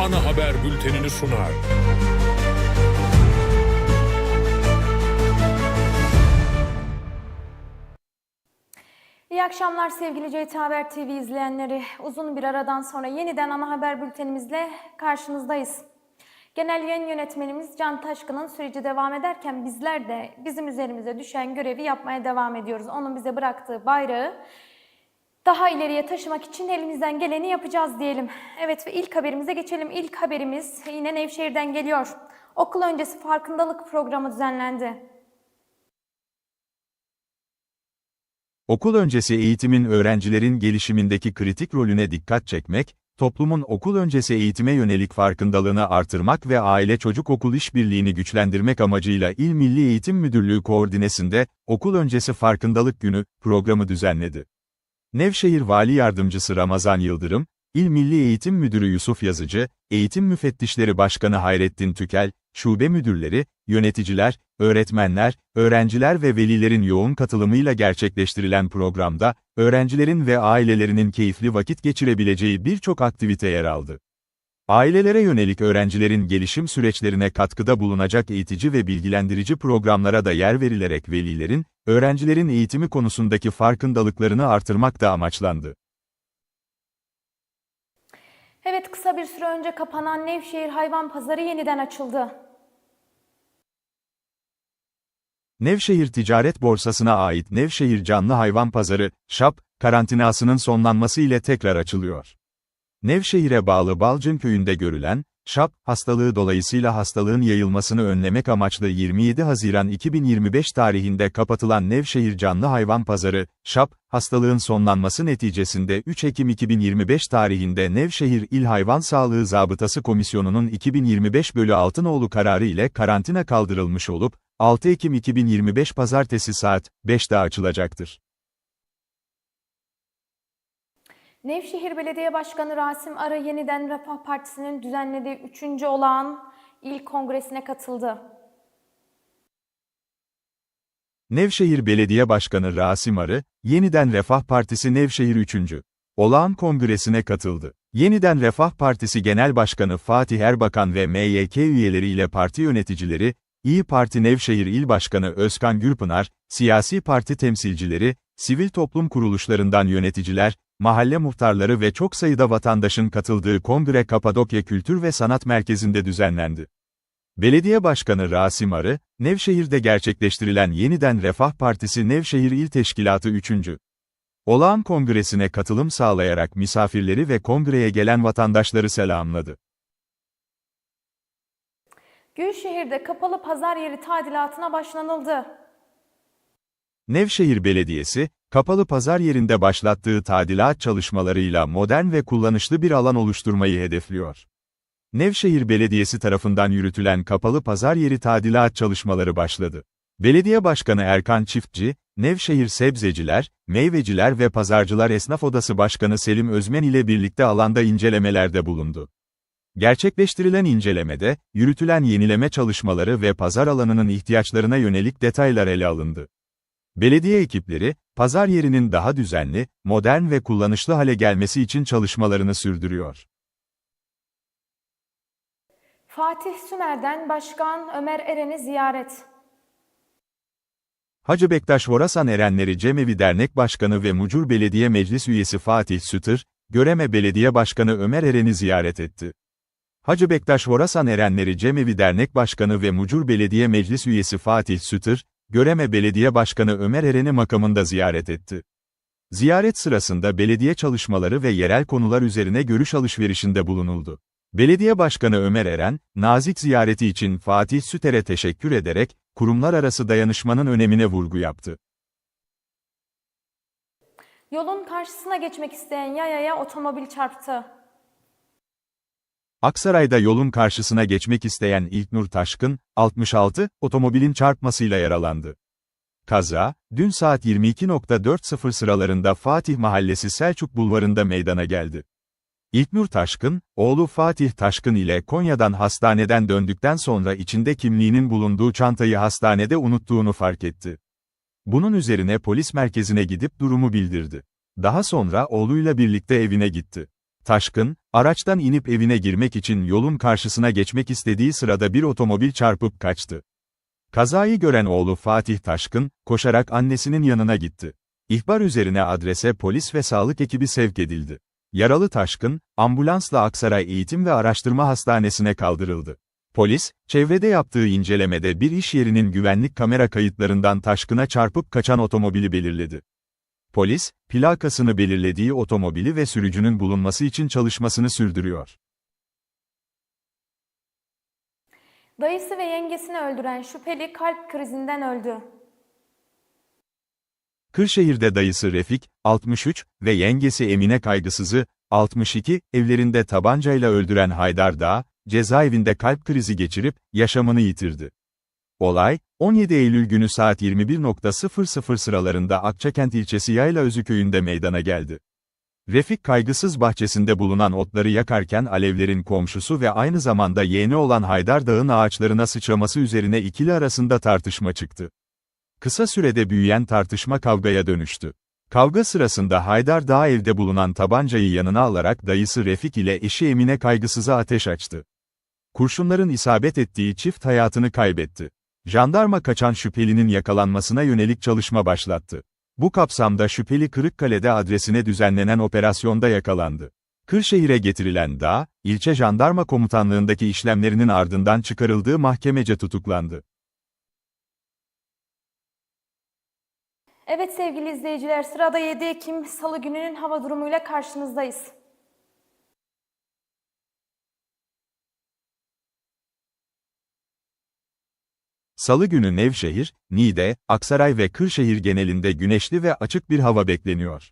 ana haber bültenini sunar. İyi akşamlar sevgili CT Haber TV izleyenleri. Uzun bir aradan sonra yeniden ana haber bültenimizle karşınızdayız. Genel yayın yönetmenimiz Can Taşkın'ın süreci devam ederken bizler de bizim üzerimize düşen görevi yapmaya devam ediyoruz. Onun bize bıraktığı bayrağı daha ileriye taşımak için elimizden geleni yapacağız diyelim. Evet ve ilk haberimize geçelim. İlk haberimiz yine Nevşehir'den geliyor. Okul öncesi farkındalık programı düzenlendi. Okul öncesi eğitimin öğrencilerin gelişimindeki kritik rolüne dikkat çekmek, toplumun okul öncesi eğitime yönelik farkındalığını artırmak ve aile çocuk okul işbirliğini güçlendirmek amacıyla İl Milli Eğitim Müdürlüğü koordinesinde Okul Öncesi Farkındalık Günü programı düzenledi. Nevşehir Vali Yardımcısı Ramazan Yıldırım, İl Milli Eğitim Müdürü Yusuf Yazıcı, Eğitim Müfettişleri Başkanı Hayrettin Tükel, şube müdürleri, yöneticiler, öğretmenler, öğrenciler ve velilerin yoğun katılımıyla gerçekleştirilen programda, öğrencilerin ve ailelerinin keyifli vakit geçirebileceği birçok aktivite yer aldı. Ailelere yönelik öğrencilerin gelişim süreçlerine katkıda bulunacak eğitici ve bilgilendirici programlara da yer verilerek velilerin, öğrencilerin eğitimi konusundaki farkındalıklarını artırmak da amaçlandı. Evet kısa bir süre önce kapanan Nevşehir Hayvan Pazarı yeniden açıldı. Nevşehir Ticaret Borsası'na ait Nevşehir Canlı Hayvan Pazarı, ŞAP, karantinasının sonlanması ile tekrar açılıyor. Nevşehir'e bağlı Balcın köyünde görülen, ŞAP, hastalığı dolayısıyla hastalığın yayılmasını önlemek amaçlı 27 Haziran 2025 tarihinde kapatılan Nevşehir Canlı Hayvan Pazarı, ŞAP, hastalığın sonlanması neticesinde 3 Ekim 2025 tarihinde Nevşehir İl Hayvan Sağlığı Zabıtası Komisyonu'nun 2025 bölü 6 nolu kararı ile karantina kaldırılmış olup, 6 Ekim 2025 Pazartesi saat 5'te açılacaktır. Nevşehir Belediye Başkanı Rasim Arı yeniden Refah Partisi'nin düzenlediği 3. olağan il kongresine katıldı. Nevşehir Belediye Başkanı Rasim Arı, Yeniden Refah Partisi Nevşehir 3. Olağan Kongresi'ne katıldı. Yeniden Refah Partisi Genel Başkanı Fatih Erbakan ve MYK üyeleriyle parti yöneticileri, İyi Parti Nevşehir İl Başkanı Özkan Gürpınar, siyasi parti temsilcileri, sivil toplum kuruluşlarından yöneticiler, mahalle muhtarları ve çok sayıda vatandaşın katıldığı kongre Kapadokya Kültür ve Sanat Merkezi'nde düzenlendi. Belediye Başkanı Rasim Arı, Nevşehir'de gerçekleştirilen Yeniden Refah Partisi Nevşehir İl Teşkilatı 3. Olağan Kongresi'ne katılım sağlayarak misafirleri ve kongreye gelen vatandaşları selamladı. Gülşehir'de kapalı pazar yeri tadilatına başlanıldı. Nevşehir Belediyesi, kapalı pazar yerinde başlattığı tadilat çalışmalarıyla modern ve kullanışlı bir alan oluşturmayı hedefliyor. Nevşehir Belediyesi tarafından yürütülen kapalı pazar yeri tadilat çalışmaları başladı. Belediye Başkanı Erkan Çiftçi, Nevşehir Sebzeciler, Meyveciler ve Pazarcılar Esnaf Odası Başkanı Selim Özmen ile birlikte alanda incelemelerde bulundu. Gerçekleştirilen incelemede, yürütülen yenileme çalışmaları ve pazar alanının ihtiyaçlarına yönelik detaylar ele alındı. Belediye ekipleri, pazar yerinin daha düzenli, modern ve kullanışlı hale gelmesi için çalışmalarını sürdürüyor. Fatih Sümer'den Başkan Ömer Eren'i ziyaret. Hacı Bektaş Horasan Erenleri Cemevi Dernek Başkanı ve Mucur Belediye Meclis Üyesi Fatih Sütür, Göreme Belediye Başkanı Ömer Eren'i ziyaret etti. Hacı Bektaş Horasan Erenleri Cemevi Dernek Başkanı ve Mucur Belediye Meclis Üyesi Fatih Sütür, Göreme Belediye Başkanı Ömer Eren'i makamında ziyaret etti. Ziyaret sırasında belediye çalışmaları ve yerel konular üzerine görüş alışverişinde bulunuldu. Belediye Başkanı Ömer Eren, nazik ziyareti için Fatih Süter'e teşekkür ederek, kurumlar arası dayanışmanın önemine vurgu yaptı. Yolun karşısına geçmek isteyen yayaya otomobil çarptı. Aksaray'da yolun karşısına geçmek isteyen İlknur Taşkın, 66, otomobilin çarpmasıyla yaralandı. Kaza, dün saat 22.40 sıralarında Fatih Mahallesi Selçuk Bulvarı'nda meydana geldi. İlknur Taşkın, oğlu Fatih Taşkın ile Konya'dan hastaneden döndükten sonra içinde kimliğinin bulunduğu çantayı hastanede unuttuğunu fark etti. Bunun üzerine polis merkezine gidip durumu bildirdi. Daha sonra oğluyla birlikte evine gitti. Taşkın, araçtan inip evine girmek için yolun karşısına geçmek istediği sırada bir otomobil çarpıp kaçtı. Kazayı gören oğlu Fatih Taşkın, koşarak annesinin yanına gitti. İhbar üzerine adrese polis ve sağlık ekibi sevk edildi. Yaralı Taşkın, ambulansla Aksaray Eğitim ve Araştırma Hastanesi'ne kaldırıldı. Polis, çevrede yaptığı incelemede bir iş yerinin güvenlik kamera kayıtlarından Taşkın'a çarpıp kaçan otomobili belirledi. Polis, plakasını belirlediği otomobili ve sürücünün bulunması için çalışmasını sürdürüyor. Dayısı ve yengesini öldüren şüpheli kalp krizinden öldü. Kırşehir'de dayısı Refik, 63 ve yengesi Emine Kaygısız'ı, 62, evlerinde tabancayla öldüren Haydar Dağ, cezaevinde kalp krizi geçirip, yaşamını yitirdi. Olay, 17 Eylül günü saat 21.00 sıralarında Akçakent ilçesi Yaylaözü köyünde meydana geldi. Refik kaygısız bahçesinde bulunan otları yakarken alevlerin komşusu ve aynı zamanda yeğeni olan Haydar Dağ'ın ağaçlarına sıçraması üzerine ikili arasında tartışma çıktı. Kısa sürede büyüyen tartışma kavgaya dönüştü. Kavga sırasında Haydar Dağ evde bulunan tabancayı yanına alarak dayısı Refik ile eşi Emine kaygısıza ateş açtı. Kurşunların isabet ettiği çift hayatını kaybetti. Jandarma kaçan şüphelinin yakalanmasına yönelik çalışma başlattı. Bu kapsamda şüpheli Kırıkkale'de adresine düzenlenen operasyonda yakalandı. Kırşehir'e getirilen Dağ, ilçe jandarma komutanlığındaki işlemlerinin ardından çıkarıldığı mahkemece tutuklandı. Evet sevgili izleyiciler sırada 7 Ekim Salı gününün hava durumuyla karşınızdayız. Salı günü Nevşehir, Niğde, Aksaray ve Kırşehir genelinde güneşli ve açık bir hava bekleniyor.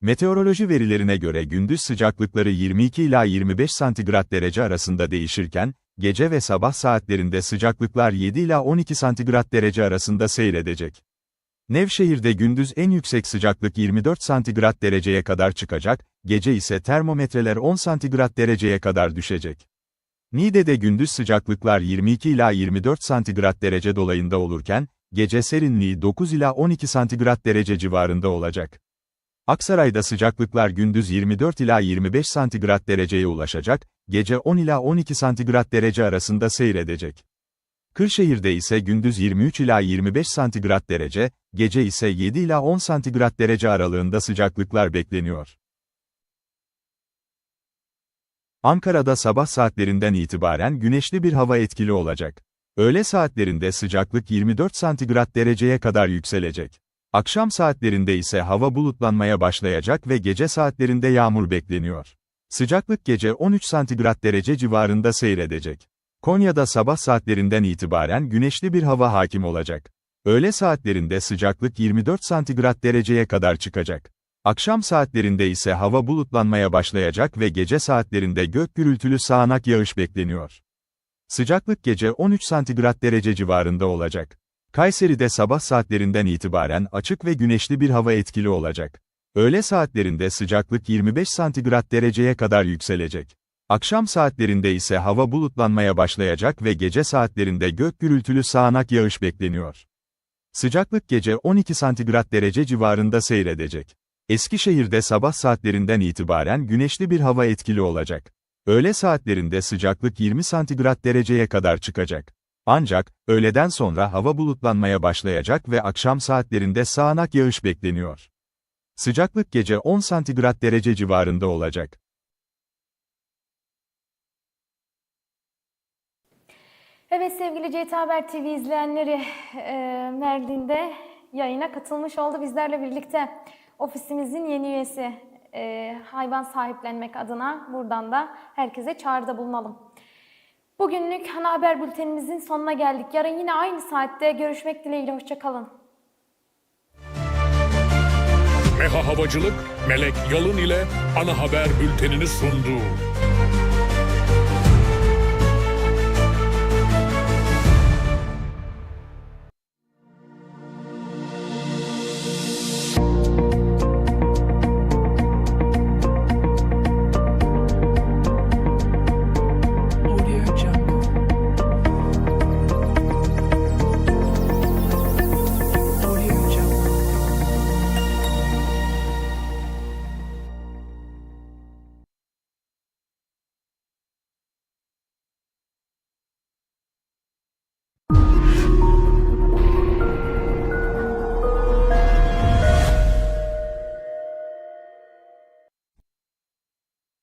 Meteoroloji verilerine göre gündüz sıcaklıkları 22 ila 25 santigrat derece arasında değişirken, gece ve sabah saatlerinde sıcaklıklar 7 ila 12 santigrat derece arasında seyredecek. Nevşehir'de gündüz en yüksek sıcaklık 24 santigrat dereceye kadar çıkacak, gece ise termometreler 10 santigrat dereceye kadar düşecek. Niğde'de gündüz sıcaklıklar 22 ila 24 santigrat derece dolayında olurken, gece serinliği 9 ila 12 santigrat derece civarında olacak. Aksaray'da sıcaklıklar gündüz 24 ila 25 santigrat dereceye ulaşacak, gece 10 ila 12 santigrat derece arasında seyredecek. Kırşehir'de ise gündüz 23 ila 25 santigrat derece, gece ise 7 ila 10 santigrat derece aralığında sıcaklıklar bekleniyor. Ankara'da sabah saatlerinden itibaren güneşli bir hava etkili olacak. Öğle saatlerinde sıcaklık 24 santigrat dereceye kadar yükselecek. Akşam saatlerinde ise hava bulutlanmaya başlayacak ve gece saatlerinde yağmur bekleniyor. Sıcaklık gece 13 santigrat derece civarında seyredecek. Konya'da sabah saatlerinden itibaren güneşli bir hava hakim olacak. Öğle saatlerinde sıcaklık 24 santigrat dereceye kadar çıkacak. Akşam saatlerinde ise hava bulutlanmaya başlayacak ve gece saatlerinde gök gürültülü sağanak yağış bekleniyor. Sıcaklık gece 13 santigrat derece civarında olacak. Kayseri'de sabah saatlerinden itibaren açık ve güneşli bir hava etkili olacak. Öğle saatlerinde sıcaklık 25 santigrat dereceye kadar yükselecek. Akşam saatlerinde ise hava bulutlanmaya başlayacak ve gece saatlerinde gök gürültülü sağanak yağış bekleniyor. Sıcaklık gece 12 santigrat derece civarında seyredecek. Eskişehir'de sabah saatlerinden itibaren güneşli bir hava etkili olacak. Öğle saatlerinde sıcaklık 20 santigrat dereceye kadar çıkacak. Ancak, öğleden sonra hava bulutlanmaya başlayacak ve akşam saatlerinde sağanak yağış bekleniyor. Sıcaklık gece 10 santigrat derece civarında olacak. Evet sevgili CT Haber TV izleyenleri e, Merlin'de yayına katılmış oldu bizlerle birlikte. Ofisimizin yeni üyesi e, hayvan sahiplenmek adına buradan da herkese çağrıda bulunalım. Bugünlük ana haber bültenimizin sonuna geldik. Yarın yine aynı saatte görüşmek dileğiyle. Hoşçakalın. Meha Havacılık, Melek Yalın ile ana haber bültenini sundu.